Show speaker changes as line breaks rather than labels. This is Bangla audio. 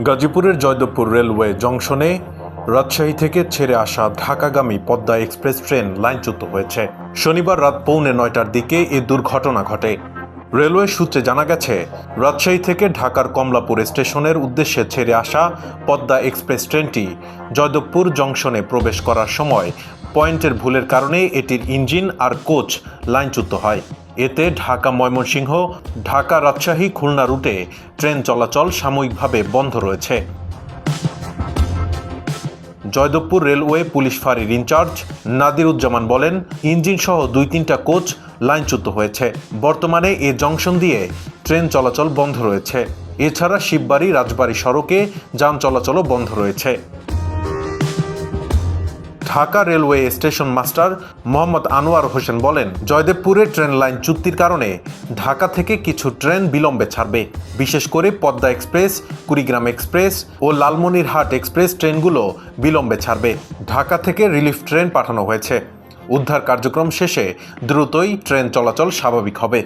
গাজীপুরের জয়দেবপুর রেলওয়ে জংশনে রাজশাহী থেকে ছেড়ে আসা ঢাকাগামী পদ্মা এক্সপ্রেস ট্রেন লাইনচ্যুত হয়েছে। শনিবার রাত পৌনে নয়টার দিকে এ দুর্ঘটনা ঘটে। রেলওয়ে সূত্রে জানা গেছে, রাজশাহী থেকে ঢাকার কমলাপুর স্টেশনের উদ্দেশ্যে ছেড়ে আসা পদ্মা এক্সপ্রেস ট্রেনটি জয়দেবপুর জংশনে প্রবেশ করার সময় পয়েন্টের ভুলের কারণে এটির ইঞ্জিন আর কোচ লাইনচ্যুত হয়। এতে ঢাকা ময়মনসিংহ, ঢাকা রাজশাহী খুলনা রুটে ট্রেন চলাচল সাময়িকভাবে বন্ধ রয়েছে। জয়দেবপুর রেলওয়ে পুলিশ ফাঁড়ির ইনচার্জ নাদিরুজ্জামান বলেন ইঞ্জিন সহ দুই তিনটা কোচ লাইনচ্যুত হয়েছে। বর্তমানে এ জংশন দিয়ে ট্রেন চলাচল বন্ধ রয়েছে। এছাড়া শিববাড়ি, রাজবাড়ি সড়কে যান চলাচলও বন্ধ রয়েছে। Dhaka railway station master Mohammad Anwar Hossain বলেন জয়দেবপুরে ট্রেন লাইন চুক্তির কারণে ঢাকা থেকে কিছু ট্রেন বিলম্বে ছাড়বে। বিশেষ করে পদ্মা এক্সপ্রেস, কুড়িগ্রাম এক্সপ্রেস ও লালমনিরহাট এক্সপ্রেস ট্রেনগুলো বিলম্বে ছাড়বে। ঢাকা থেকে রিলিফ ট্রেন পাঠানো হয়েছে। উদ্ধার কার্যক্রম শেষে দ্রুতই ট্রেন চলাচল স্বাভাবিক হবে।